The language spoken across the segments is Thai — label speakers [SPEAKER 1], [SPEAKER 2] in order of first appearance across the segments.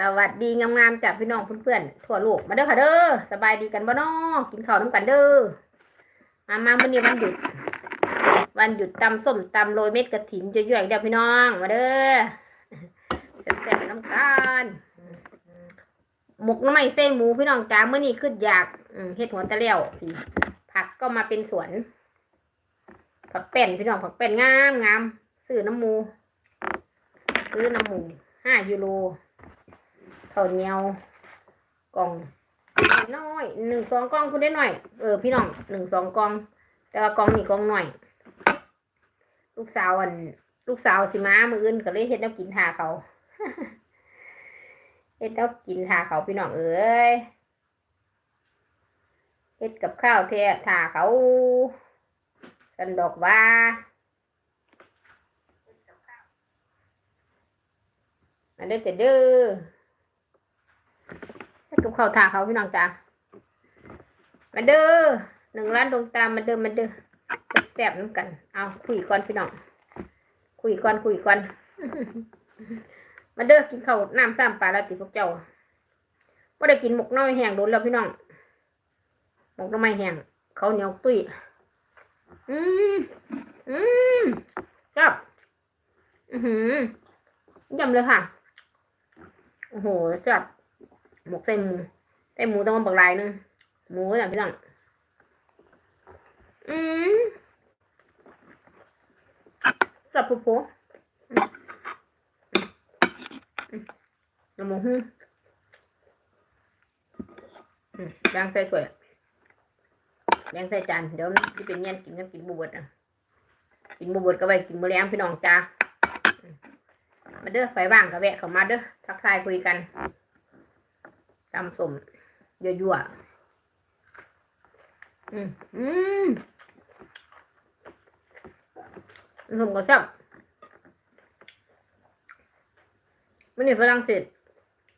[SPEAKER 1] สวัสดีงามๆจากพี่น้องเพื่อนๆทั่วโลกมาเด้อค่ะเด้อสบายดีกันบ่น้อกินข้าวน้ำกันเด้อมามาวันนี้วันหยุด วันหยุดตำส้มตำโรยเม็ดกระถิ่นเยอะๆอีกแล้วพี่น้องมาเด้อแซ่บๆน้ำกันหมกน้ำไม้เส้นหมูพี่น้องจ้าเมื่อนี้ขึ้นอยากเฮ็ดหัวตะเลี่ยวผักก็มาเป็นสวน ผักแป้นพี่น้องผักแป้นงามงามซื้อน้ำหมูซื้อน้ำหมูห้ายูโร ข้าวเหนียวกล่องน้อยหนึ่งสองกล่องคุณได้หน่อยเออพี่น้องหนึ่งสองกล่อง แต่ว่ากล่องนี่กล่องหน่อย ลูกสาวอัน ลูกสาวสิมามืออื่นก็เลยเฮ็ดน้ำกินทาเขาเฮ็ดน้ำกินทาเขาพี่น้องเอ้ยเฮ็ดกับข้าวแท้ทาเขาสันดอกว่ามาเด้อจะเด้อ กับข้าวทาเขาพี่น้องจ้ามาเด้อหนึ่งล้านดวงตามมาเด้อมาเด้อแซ่บน้ำกัน เอาคุยก่อนพี่น้อง คุยก่อนคุยก่อน มาเด้อกินข้าวน้ำซ้ำปลาแล้วติพวกเจ้าว่ได้กินหมกน้อยแห้งโดนแล้วพี่น้องหมกน้ำไม้แห้งเขาเหนียวตุ้ย อืมอืมจับ อือหือยำเลยค่ะ โอ้โหแซ่บ หมกใส่หมูใส่หมูต้องมาบักลายหนึงหมูน่ะพี่น้องอืมแซ่บปุ๊บปุ๊บอืมอืมน้ำหมูหืมแบงใส่ถ้วยแบงใส่จานเดี๋ยวที่เป็นเงี้ยกินกันกินบวบดอะกินบวบดก็ไปกินมื้อแลงพี่น้องจ้ามาเด้อไฟว่างกับแวะเข้ามาเด้อทักทายคุยกัน ตำสมยั่วๆอืมอืมสมก็ชอบมันนี่ฝรั่งเศส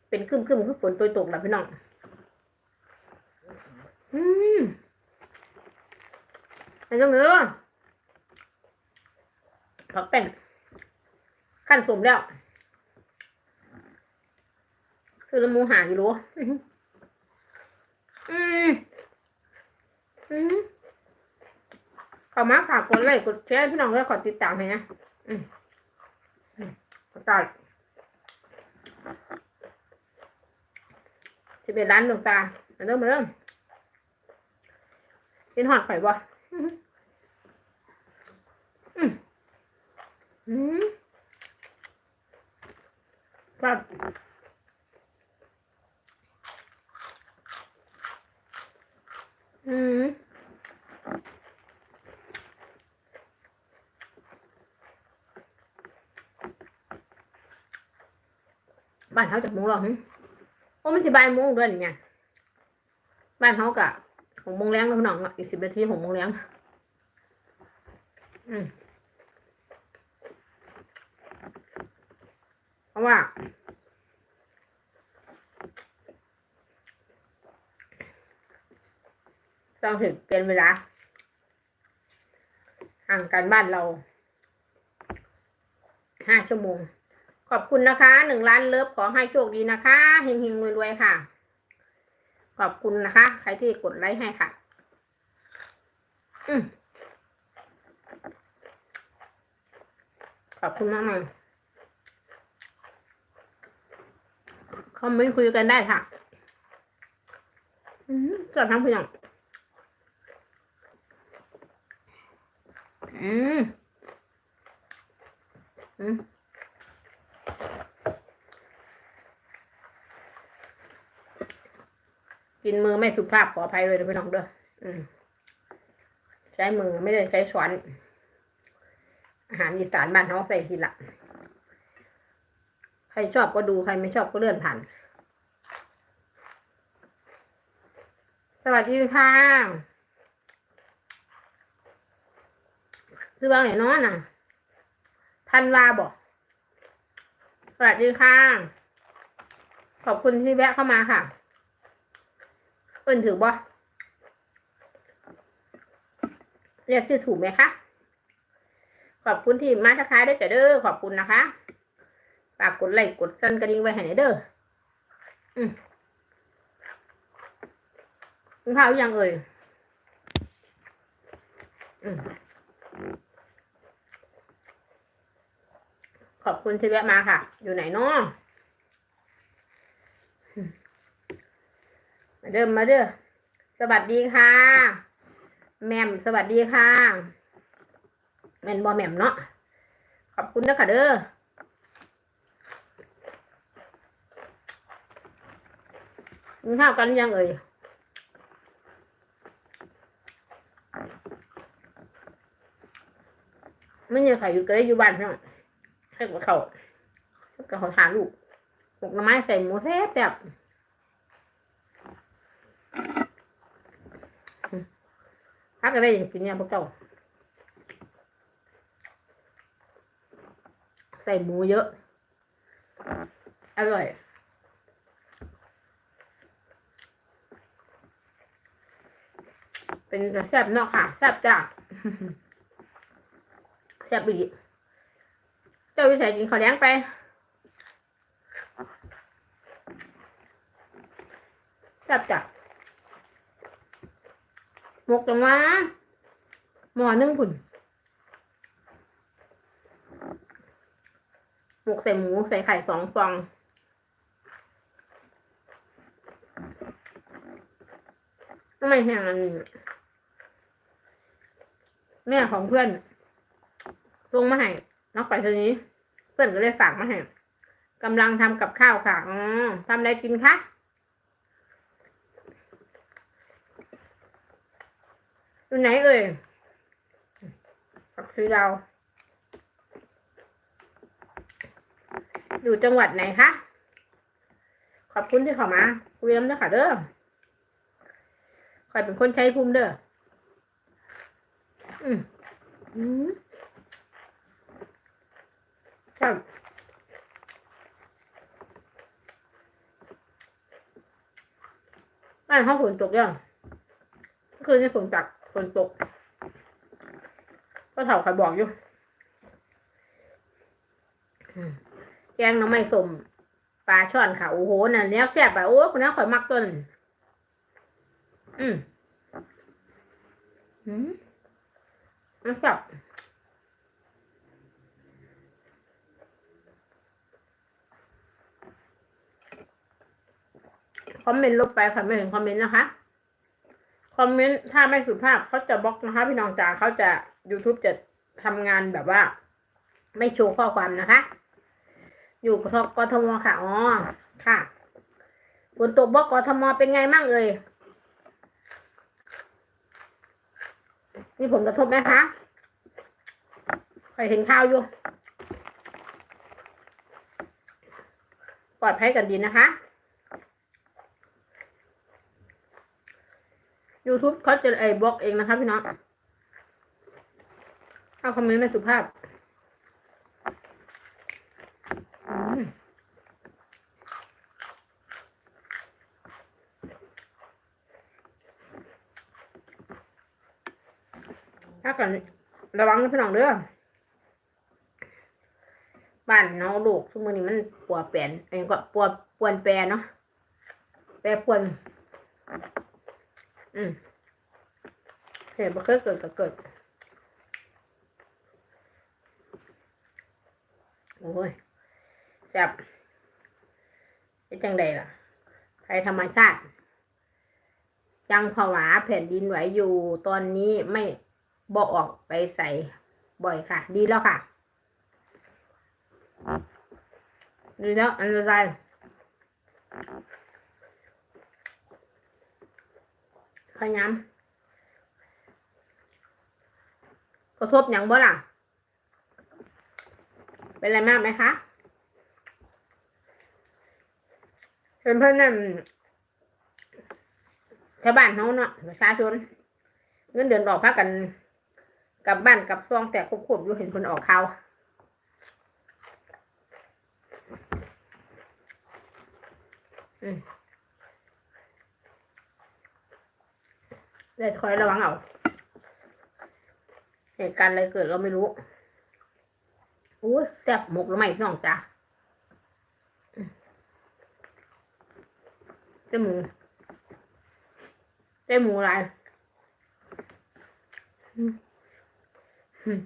[SPEAKER 1] เป็นคึมคึมคือฝนตัวตกแล้วพี่น้อง อืมไอ้เจ้าเนื้อผักแป้งขั้นสมแล้ว คือละมูหายรู้อืมอืมขอมาฝากกดไลค์กดแชร์พี่น้องแล้วกดติดตามให้นะอืมอืมตัดสิบเอ็ดล้านดวงตามาเริ่มมาเริ่มเป็นหอดไข่บ่อืมอืมอืมครับ อืมบ้านเขาจะโมงหรอหึโอ้มันจะบายโมงด้วยนี่เนี่ยบ้านเขากะหกโมงแรงแล้วน้องอะอีกสิบนาทีหกโมงแรงอืมเพราะว่า เราถึงเป็นเวลาห่างกันบ้านเราห้าชั่วโมง ขอบคุณนะคะหนึ่งล้านเลิฟขอให้โชคดีนะคะเฮงๆรวยๆค่ะ ขอบคุณนะคะ ใครที่กดไลค์ให้ค่ะ อืมขอบคุณมากเลยคอมเมนต์คุยกันได้ค่ะ อืมจอดทั้งพี่น้อง อืมอืมกินมือไม่สุภาพขออภัยเลยพี่น้องเด้ออืมใช้มือไม่ได้ใช้ช้อน อาหารอีสานบ้านเขาใส่ทีละใครชอบก็ดูใครไม่ชอบก็เลื่อนผ่าน สวัสดีค่ะ ซื้อบ้างไหนนอนน่ะทันวาบอกสวัสดีค่ะ ขอบคุณที่แวะเข้ามาค่ะเปิ้นถือบ่เรียกชื่อถูกไหมคะ ขอบคุณที่มาทักทายด้วยจ้ะเด้อขอบคุณนะคะฝากกดไลค์กดสั่นกระดิ่งไว้ให้หน่อยเด้ออืมข้าวยังเอ่ยอืม อบคุณที่แวะมาค่ะ อยู่ไหนเนาะอืมาเดิมมาเด้อสวัสดีค่ะ แม่มสวัสดีค่ะแม่นบอแม่มเนาะขอบคุณนะค่ะเด้อกินข้าวกันยังเอ่ยไม่มีใครอยู่ก็ได้อยู่บ้านเนาะ ให้กับเขากับเขาทานลูกหมกน่อไม้ใส่หมูแซ่บแซ่บพักก็ได้อย่างกินเนี่ยพวกเจ้า ใส่หมูเยอะ อร่อยเป็นแซ่บเนาะค่ะแซ่บจ้าแซ่บอีก เจ้าวิสัยกินข้าวแดงไปแซบจ้ะหมกจังวะหมอนึ่งผุนหมกใส่หมูใส่ไข่สองฟองทำไมแห้งอันนี้แม่ของเพื่อนส่งมาให้ น้องไปทีนี้ เพื่อนก็เลยฝากมาให้กำลังทำกับข้าวค่ะอ๋อทำอะไรกินคะอยู่ไหนเอ่ยผักชีดาวอยู่จังหวัดไหนคะ ขอบคุณที่เข้ามาคุยน้ำเด้อค่ะเด้อคอยเป็นคนใช้ภูมิเด้ออืมอืม ครับบ้านเขาฝนตกยังเมื่อคืนนี้ฝนจักฝนตก ก็เถ่าใครบอกอยู่แกงน้ำไม่สมปลาช่อนค่ะ โอ้โหน่ะเนี้ยแซ่บอะโอ้คนนี้ข่อยมักต้นอืมอืมมันแซ่บค อมเมนต์ลบไปค่ะไม่เห็นคอมเมนต์นะคะคอมเมนต์ถ้าไม่สุภาพเขาจะบล็อกนะคะ พี่น้องจ๋าเขาจะ YouTube จะทำงานแบบว่า ไม่โชว์ข้อความนะคะ อยู่กทกทมค่ะอ๋อค่ะฝนตกบล็อกกทมเป็นไงมั่งเอ่ยมีผลกระทบไหมคะใครเห็นข่าวอยู่ปลอดภัยกันดีนะคะ YouTube เขาจะไอ้บล็อกเองนะคะพี่น้องถ้าคอมเมนต์ไม่สุภาพอืมถ้ากันระวังนะพี่น้องเด้อบ้านน้องลูกทุกมือนี้มันปวดแปลนเองก็ปวดปวนแปรเนาะแปรปวน อืมเหตุบ่เคยเกิดก็เกิด โอ้ยแซ่บเป็นจังใดล่ะภัยธรรมชาติยังผวาแผ่นดินไหวอยู่ตอนนี้ไม่บอกออกไปใส่บ่อยค่ะ ดีแล้วค่ะ ดีแล้วอันตราย พยายามกระทบอย่างบ่ล่ะ เป็นอะไรมากไหมคะเพื่อนเพื่อนนั่นชาวบ้านเขาเนาะประชาชน เงินเดือนออกพักกันกลับบ้านกลับซองแต่ควบๆอยู่เห็นคนออกข่าวอืม เลยคอยระวังเอาเหตุการณ์อะไรเกิดเราไม่รู้โอ้แซ่บหมกแล้วไหมพี่น้องจ้ะเจ้าหมูเจ้าหมูอะไรอืมอืม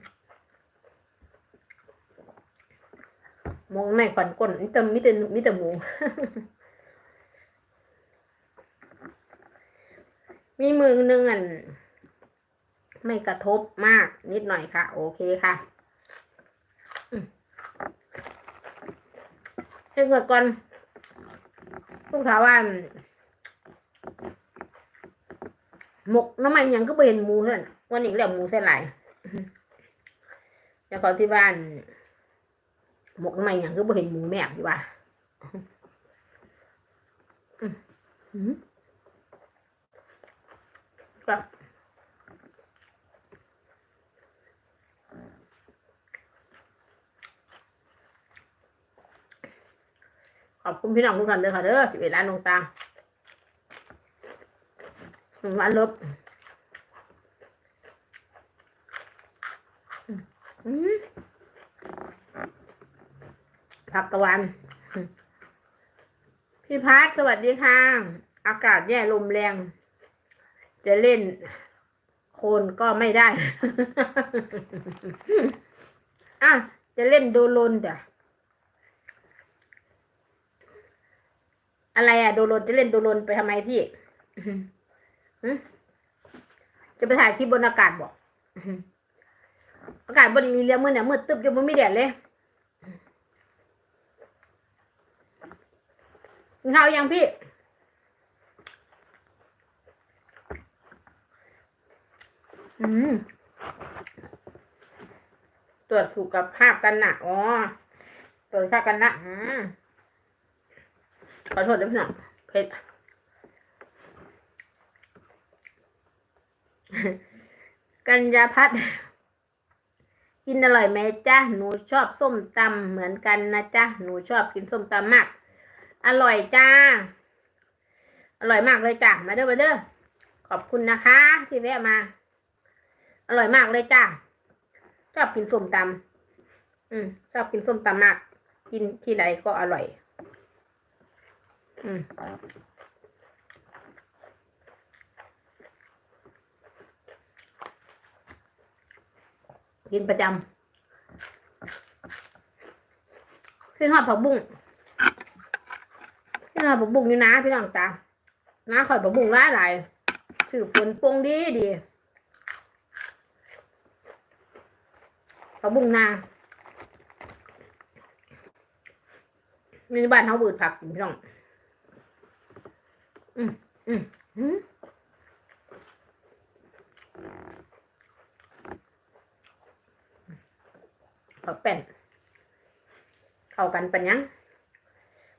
[SPEAKER 1] มองในฝันก้นมิแต่มิแต่มิแต่หมู มีมือหนึงอันไม่กระทบมากนิดหน่อยค่ะ โอเคค่ะให้เกิดก่อนลูกสาวว่าหมกน้ำมันยังก็ไปเห็นหมูเท่านั้นวันนี้เรียกหมูเส้นไหลายแล้วก็ที่บ้าน หมกน้ำมันยังก็ไปเห็นหมูแม่ดีว่าอืม อืมก็ขอบคุณพี่น้องทุกท่านเลยค่ะเด้อสิบเอ็ดล้านดวงตาหนึ่งล้านลบผักตะวัน พี่พัทสวัสดีค่ะ อากาศแย่ลมแรง จะเล่นโคนก็ไม่ได้ อะ จะเล่นโดโลนจ้ะอะไรอะโดโลนจะเล่นโดโลนไปทำไมพี่จะไปถ่ายคลิปบนอากาศบอกอากาศบดีเรียมือเนี่ยมืดตึบอยู่มันไม่แดดเลยกินข้าวยังพี่ อืม ตรวจสุขภาพกันนะอ๋อ ตรวจสุขภาพกันนะอืมขอโทษด้วยพี่น้องเผ็ดกัญญาพัฒน์กินอร่อยไหมจ๊ะหนูชอบส้มตำเหมือนกันนะจ๊ะหนูชอบกินส้มตำมาก อร่อยจ้า อร่อยมากเลยจ้ะมาเด้อมาเด้อขอบคุณนะคะ ที่แวะมา อร่อยมากเลยจ้าชอบกินส้มตำอืมชอบกินส้มตำมาก กินที่ไหนก็อร่อย อืมกินประจำพี่ทอดผักบุ้งพี่ทอดผักบุ้งนี่นะพี่น้องตาน้าข่อยผักบุ้งร้ายหลายถือฝนปงดีดี ผักบุ้งนามีบ้านเขาบืดผักกินพี่น้อง อืมอืมอืมผักแป้นเข้ากันปัญญัง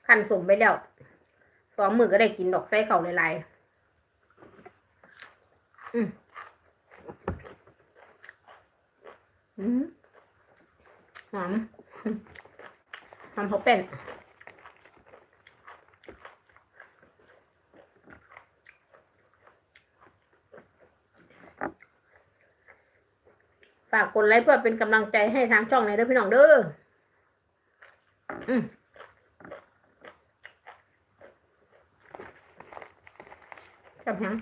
[SPEAKER 1] ขั้นสมไปแล้วสองมือก็ได้กินดอกไส้เข่าหลายๆอืมอืม หอมหอมผักแป้นฝากกดไลค์เพื่อเป็นกำลังใจให้ทางช่องในอยเด้อพี่น้องเด้ออืมจับยัง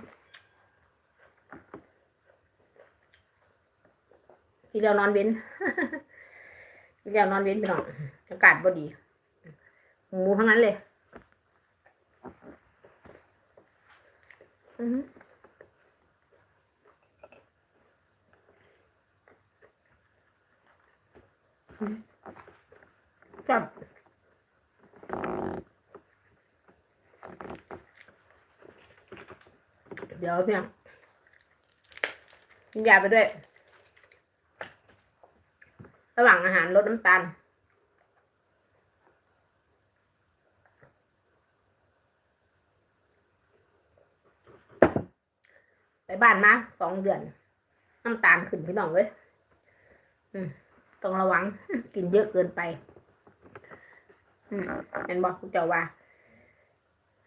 [SPEAKER 1] ทีเดียวนอนเว้น ทีเดียวนอนเว้นพี่น้องอากาศบ่ดี หมูทั้งนั้นเลย อือจับเดี๋ยวพี่น้องกินยาไปด้วย ระหว่างอาหารลดน้ำตาลไปบ้านมาสองเดือน น้ำตาลขึ้นพี่น้องเลยต้องระวัง กินเยอะเกินไปอืมเห็นบอกคุณเจ้าว่า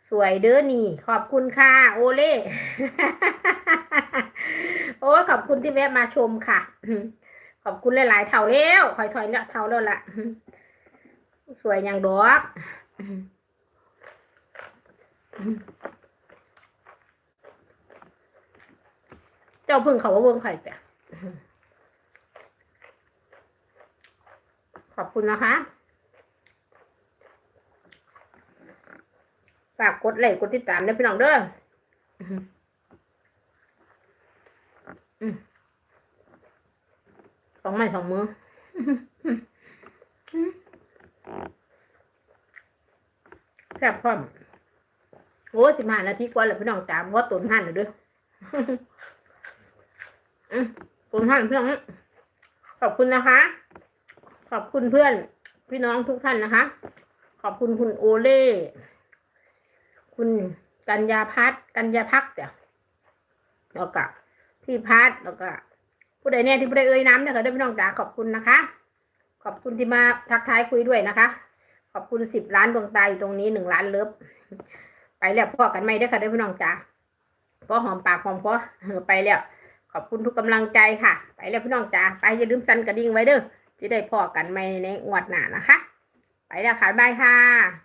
[SPEAKER 1] สวยเด้อนี่ ขอบคุณค่ะ โอเล่โอ้ขอบคุณที่แวะมาชมค่ะ ขอบคุณหลายๆเท่าแล้วคอยถอยละเท่าแล้วล่ะ สวยอย่างดอกเจ้าพึ่งเขาว่าเบิ่งไข่จ้ะขอบคุณนะคะฝากกดไลค์กดติดตามด้วยพี่น้องเด้ออืม สองไม้สองมือแซ่บพร้อมโอ้สิบห้านาทีกว่าแล้วพี่น้องตามว่าตุนหั่นเลยเด้วยอืมตุนหั่นพี่น้องขอบคุณนะคะ ขอบคุณเพื่อน พี่น้องทุกท่านนะคะ ขอบคุณคุณโอเล่คุณกัญญาพัฒกัญญาพักเดี๋ยวแล้วก็พี่พัฒแล้วก็ ผู้ใดเนี่ยที่ผู้ใดเอ่ยน้ำเนี่ยค่ะได้พี่น้องจ๋าขอบคุณนะคะ ขอบคุณที่มาทักทายคุยด้วยนะคะ ขอบคุณสิบล้านดวงตาอยู่ตรงนี้หนึ่งล้านเลิฟไปแล้วพ่อกันไม่ได้ค่ะได้พี่น้องจ๋าพอหอมปากหอมคอไปแล้ว ขอบคุณทุกกำลังใจค่ะ ไปแล้วพี่น้องจ๋าไปอย่าลืมสั่นกระดิ่งไว้เด้อจะได้พ่อกันไม่ในงวดหน้านะคะ ไปแล้วค่ะบายค่ะ